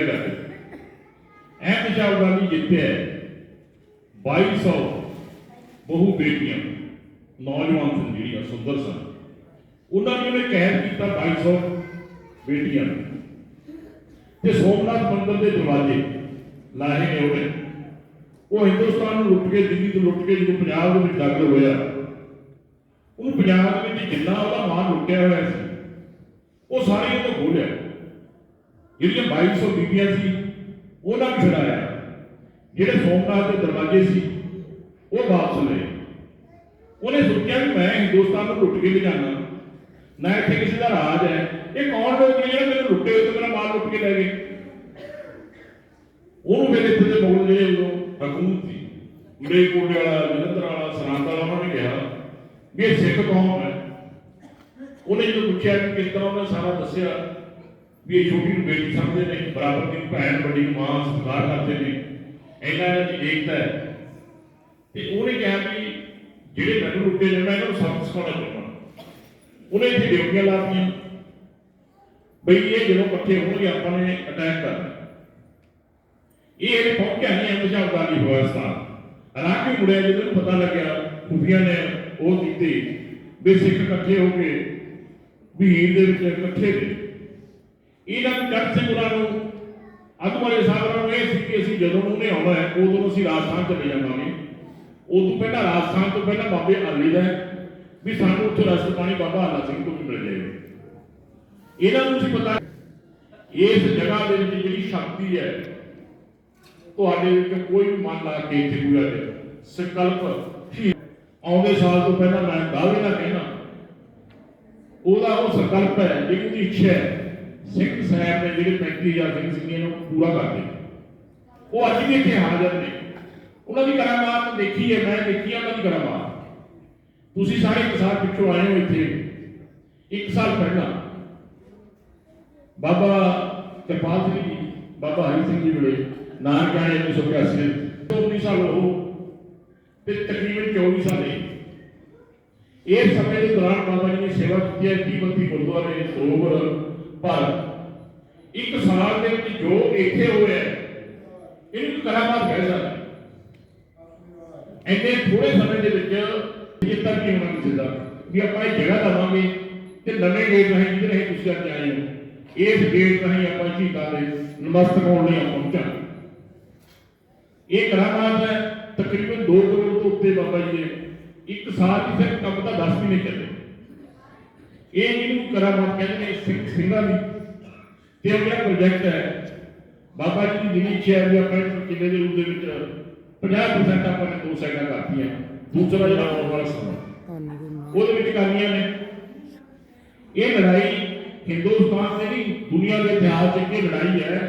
M Chawla ਜਿੱਤਿਆ 2200 ਬਹੁ ਬੇਟੀਆਂ, ਨੌਜਵਾਨ ਸਨ ਜਿਹੜੀਆਂ ਸੁੰਦਰ ਸਨ। ਉਹਨਾਂ ਨੇ ਉਹਨੇ ਕੈਦ ਕੀਤਾ 2200 ਬੇਟੀਆਂ ਨੂੰ। ਤੇ ਸੋਮਨਾਥ ਮੰਦਿਰ ਦੇ ਦਰਵਾਜ਼ੇ ਲਾਹੇ ਨੇ ਉਹਨੇ। ਉਹ ਹਿੰਦੁਸਤਾਨ ਨੂੰ ਲੁੱਟ ਕੇ, ਦਿੱਲੀ ਤੋਂ ਲੁੱਟ ਕੇ ਜਦੋਂ ਪੰਜਾਬ ਦੇ ਵਿੱਚ ਦਾਖਲ ਹੋਇਆ, ਉਹਨੂੰ ਪੰਜਾਬ ਦੇ ਵਿੱਚ ਜਿੰਨਾ ਉਹਦਾ ਮਾਲ ਲੁੱਟਿਆ ਹੋਇਆ ਸੀ, ਉਹ ਸਾਰੇ ਉਹਨੇ ਖੋਲਿਆ ਜਿਹੜੀਆਂ 2200 ਬੀਬੀਆਂ ਸੀ, ਉਹਨਾਂ ਨੂੰ ਛੁਡਾਇਆ। ਜਿਹੜੇ ਸੋਮਨਾਥ ਦੇ ਦਰਵਾਜ਼ੇ ਸੀ, ਉਹ ਵਾਪਸ ਲਏ। ਉਹਨੇ ਸੋਚਿਆ ਵੀ ਮੈਂ ਹਿੰਦੁਸਤਾਨ ਨੂੰ ਲੁੱਟ ਕੇ ਲਿਜਾਣਾ। ਨਾ ਇੱਥੇ ਕਿਸੇ ਦਾ ਰਾਜ ਹੈ। ਇਹ ਕੌਣ ਲੋਕ ਨੇ ਜਿਹੜੇ ਮੈਨੂੰ ਲੁੱਟੇ ਤੇ ਮੇਰਾ ਮਾਲ ਲੁੱਟ ਕੇ ਲੈ ਗਏ? ਉਹਨੂੰ ਮੇਰੇ ਇੱਥੇ ਦੇ ਮੁਗਲ ਜਿਹੜੇ ਉਦੋਂ ਹਕੂਮਤ ਸੀ ਮਲੇਕੋਟੇ ਵਾਲਾ, ਜਲੰਧਰ ਵਾਲਾ ਸਨਾਤ ਵਾਲਾ, ਉਹਨਾਂ ਨੇ ਕਿਹਾ ਵੀ ਇਹ ਸਿੱਖ ਕੌਮ ਹੈ। ਉਹਨੇ ਜਦੋਂ ਪੁੱਛਿਆ ਕਿ ਕਿਸ ਤਰ੍ਹਾਂ ਉਹਨੇ ਸਾਰਾ ਦੱਸਿਆ ਵੀ ਇਹ ਛੋਟੀ ਨੂੰ ਬੇਟੀ ਸਮਝਦੇ ਨੇ ਬਰਾਬਰ ਦੀ ਭੈਣ ਵੱਡੀ ਨੂੰ ਮਾਂ ਸਤਿਕਾਰ ਕਰਦੇ ਨੇ ਇਹਨਾਂ ਵਿੱਚ ਏਕਤਾ ਹੈ ਤੇ ਉਹਨੇ ਕਿਹਾ ਵੀ ਜਿਹੜੇ ਮੈਨੂੰ ਲੁੱਟੇ ਨੇ ਮੈਂ ਇਹਨਾਂ ਨੂੰ ਸਬਕ ਸਿਖਾਉਣਾ ਚਾਹੁੰਦਾ ਉਹਨੇ ਇੱਥੇ ਡਿਊਟੀਆਂ ਲਾਤੀਆਂ ਬਈ ਇਹ ਜਦੋਂ ਇਕੱਠੇ ਹੋਣਗੇ ਆਪਾਂ ਨੇ ਅਟੈਕ ਕਰਨਾ ਇਹ ਇਹ ਪਹੁੰਚਿਆ ਨਹੀਂ ਹੈ ਪੰਜਾਬ ਦੀ ਵਿਵਸਥਾ ਹਾਲਾਂਕਿ ਮੁੜਿਆ ਜਦੋਂ ਇਹਨੂੰ ਪਤਾ ਲੱਗਿਆ ਖੁਫੀਆ ਨੇ ਉਹ ਕੀਤੀ ਵੀ ਸਿੱਖ ਇਕੱਠੇ ਹੋ ਕੇ ਵੀਰ ਦੇ ਵਿੱਚ ਇਕੱਠੇ ਨੇ ਇਹਨਾਂ ਨੂੰ ਜੱਟ ਸਿੰਘ ਉਹਨਾਂ ਨੂੰ ਅਗਵਾਲੇ ਸਾਹਿਬ ਨੂੰ ਇਹ ਸੀ ਕਿ ਅਸੀਂ ਜਦੋਂ ਉਹਨੇ ਆਉਣਾ ਹੈ, ਉਦੋਂ ਅਸੀਂ ਰਾਜਸਥਾਨ ਚਲੇ ਜਾਵਾਂਗੇ। ਉਦੋਂ ਪਹਿਲਾਂ ਰਾਜਸਥਾਨ ਤੋਂ ਪਹਿਲਾਂ ਬਾਬੇ ਅਰਲੀ ਦਾ ਵੀ ਸਾਨੂੰ ਉੱਥੇ ਰਸਤ ਪਾਣੀ ਬਾਬਾ ਹਾਲਾ ਸਿੰਘ ਤੋਂ ਵੀ ਮਿਲ ਜਾਏਗਾ ਇਹਨਾਂ ਨੂੰ ਸੀ ਪਤਾ ਇਸ ਜਗ੍ਹਾ ਦੇ ਵਿੱਚ ਜਿਹੜੀ ਸ਼ਕਤੀ ਹੈ, ਤੁਹਾਡੇ ਵਿੱਚ ਕੋਈ ਵੀ ਮਨ ਲਾ ਕੇ ਇੱਥੇ ਪੂਰਾ ਦੇ ਸੰਕਲਪ ਆਉਂਦੇ ਸਾਲ ਤੋਂ ਪਹਿਲਾਂ ਮੈਂ ਦਾਅਵੇ ਨਾਲ ਕਹਿਣਾ, ਉਹਦਾ ਉਹ ਸੰਕਲਪ ਹੈ, ਜਿਹੜੀ ਉਹਦੀ ਇੱਛਾ ਹੈ ਸਿੱਖ ਸਾਹਿਬ ਨੇ ਜਿਹੜੇ 35000 ਸਿੰਘ ਸਿੰਘੀਆਂ ਨੂੰ ਪੂਰਾ ਕਰ ਦੇ ਉਹ ਅੱਜ ਵੀ ਇੱਥੇ ਹਾਜ਼ਰ ਨੇ ਉਹਨਾਂ ਦੀ ਕਰਾਮਾਤ ਦੇਖੀ ਹੈ ਮੈਂ ਦੇਖੀ ਹੈ ਉਹਨਾਂ ਦੀ ਕਰਾਮਾਤ ਤੁਸੀਂ ਸਾਰੇ ਇੱਕ ਸਾਲ ਪਿੱਛੋਂ ਆਏ ਹੋ ਇੱਥੇ ਇੱਕ ਸਾਲ ਪਹਿਲਾਂ ਬਾਬਾ ਕਿਰਪਾਲ ਸਿੰਘ ਜੀ ਬਾਬਾ ਹਰੀ ਸਿੰਘ ਜੀ ਵੇਲੇ ਨਾਨਕ ਜਾਣੇ 1981 19 ਸਾਲ ਉਹ ਤੇ ਤਕਰੀਬਨ 24 ਸਾਲ ਇਹ ਇਸ ਸਮੇਂ ਦੇ ਦੌਰਾਨ ਬਾਬਾ ਜੀ ਨੇ ਸੇਵਾ ਕੀਤੀ ਹੈ 30 32 ਗੁਰਦੁਆਰੇ ਸਰੋਵਰ ਪਰ ਇੱਕ ਸਾਲ ਦੇ ਵਿੱਚ ਜੋ ਇੱਥੇ ਹੋਇਆ ਇਹਨੂੰ ਕਰਾਮਾਤ ਕਹਿ ਸਕਦੇ ਇੰਨੇ ਥੋੜੇ ਸਮੇਂ ਦੇ ਵਿੱਚ ਇਹ ਤੱਕ ਨਹੀਂ ਹੋਣਾ ਕਿਸੇ ਵੀ ਆਪਾਂ ਇਹ ਜਗ੍ਹਾ ਦਵਾਂਗੇ ਤੇ ਨਵੇਂ ਗੇਟ ਰਾਹੀਂ ਜਿਹਦੇ ਰਾਹੀਂ ਤੁਸੀਂ ਅੱਜ ਆਏ ਹੋ? ਇਸ ਗੇਟ ਰਾਹੀਂ ਆਪਾਂ ਸ਼ਹੀਦਾਂ ਦੇ ਨਮਸਤਕ ਹੋਣ ਲਈ ਆਪਾਂ ਇਹ ਕਰਾਮਾਤ ਹੈ, ਤਕਰੀਬਨ 2 ਕਰੋੜ ਤੋਂ ਉੱਤੇ ਬਾਬਾ ਜੀ ਨੇ। ਇੱਕ ਸਾਲ ਦੀ ਸਿਰਫ ਕੰਮ ਦਾ 10 ਮਹੀਨੇ ਚੱਲੇ। ਇਹ ਜਿਹਨੂੰ ਕਰਾਮਾਤ ਕਹਿੰਦੇ ਨੇ, ਸਿੱਖ ਸਿੰਘਾਂ ਦੀ। ਤੇ ਜਿਹੜਾ ਪ੍ਰੋਜੈਕਟ ਹੈ ਬਾਬਾ ਜੀ ਦੀ ਇੱਛਾ ਹੈ ਵੀ ਆਪਾਂ ਕਿਲੇ ਦੇ ਰੂਪ ਦੇ ਵਿੱਚ 50% ਆਪਾਂ ਨੇ ਦੋ ਸਾਈਡਾਂ ਕਰਤੀਆਂ ਦੂਸਰਾ ਜਿਹੜਾ ਆਉਣ ਵਾਲਾ ਸਮਾਂ ਉਹਦੇ ਵਿੱਚ ਕਰਨੀਆਂ ਨੇ ਇਹ ਲੜਾਈ ਹਿੰਦੁਸਤਾਨ ਦੇ ਨਹੀਂ ਦੁਨੀਆ ਦੇ ਇਤਿਹਾਸ 'ਚ ਇਹ ਲੜਾਈ ਹੈ